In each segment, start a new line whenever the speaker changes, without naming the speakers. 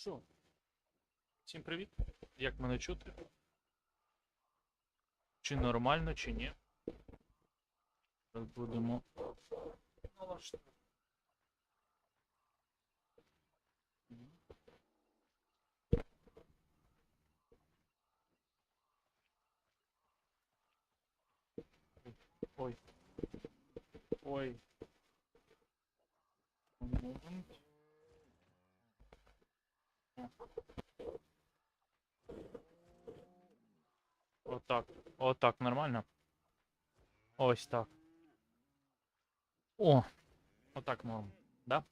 Що? Всім привіт. Як мене чути? Чи нормально, чи ні? Зараз будемо налаштовувати. Ой. Ой. Момент. Отак. Отак, нормально? Ось так. О! Отак норм. Да?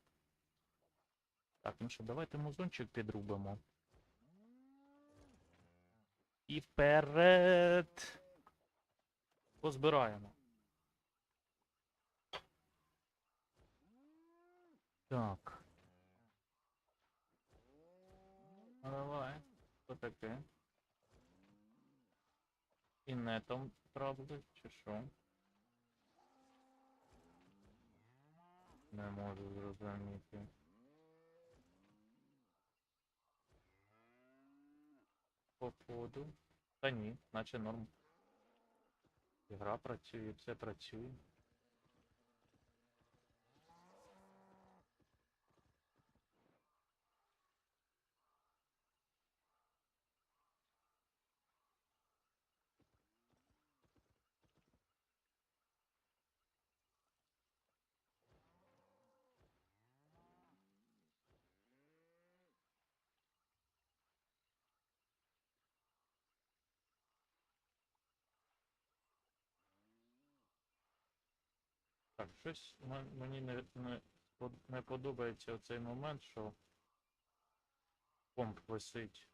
Так, ну що, давайте музончик підрубимо. І вперед. Позбираємо. Так. Ну, Давай. Що таке? І нетом правда, чи що? Не можу зрозуміти. Походу. Та ні, наче норм. Гра працює, все працює. Так, щось мені не, не, не подобається цей момент, що комп висить